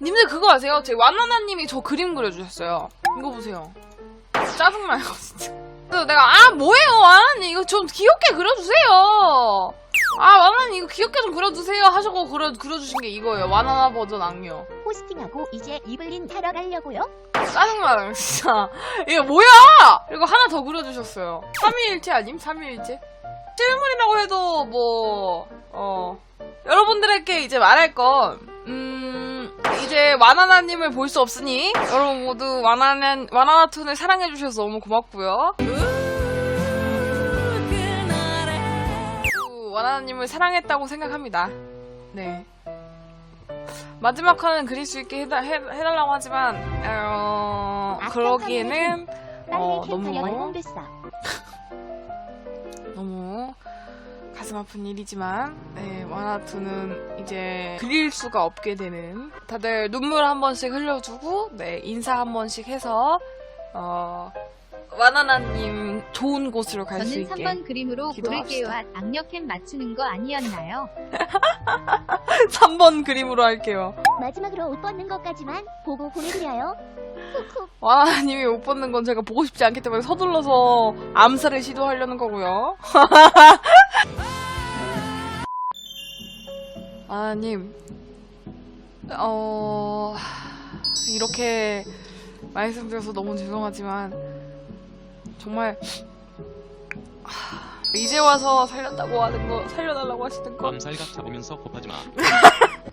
님들 그거 아세요? 제 완나나님이 저 그림 그려주셨어요. 이거 보세요. 짜증나요, 진짜. 그래서 내가, 아, 뭐예요, 완나님. 이거 좀 귀엽게 그려주세요. 아, 완나님 이거 귀엽게 좀 그려주세요. 하셔고 그려, 그려주신 게 이거예요. 완나나 버전 악녀. 호스팅하고 이제 이블린 타러 가려고요? 짜증나요, 진짜. 이게 뭐야! 이거 하나 더 그려주셨어요. 3일일체 아님? 3일일체? 실물이라고 해도, 뭐, 어. 여러분들에게 이제 말할 건, 음, 이제 와나나님을 볼 수 없으니, 여러분 모두 와나나, 와나나툰을 사랑해 주셔서 너무 고맙고요. 그 와나나님을 사랑했다고 생각합니다. 네. 마지막 칸은 그릴 수 있게 해다, 해, 해달라고 하지만, 어, 그러기에는, 어, 너무. 너무 가슴 아픈 일이지만, 네, 와나투는 이제 그릴 수가 없게 되는, 다들 눈물 한 번씩 흘려주고, 네, 인사 한 번씩 해서, 어, 와나나님 좋은 곳으로 갈 수 저는 있게. 3번 그림으로 기도합시다. 고를게요. 악력캠 맞추는 거 아니었나요? 3번 그림으로 할게요. 마지막으로 옷 벗는 것까지만 보고 보내드려요. 쿡쿡. 와나님이 못 벗는 건 제가 보고 싶지 않기 때문에 서둘러서 암살을 시도하려는 거고요. 와나님, 어 이렇게 말씀드려서 너무 죄송하지만 정말 하, 이제 와서 살렸다고 하는 거 살려달라고 하시는 거 맘살각 잡으면서 곱하지 마.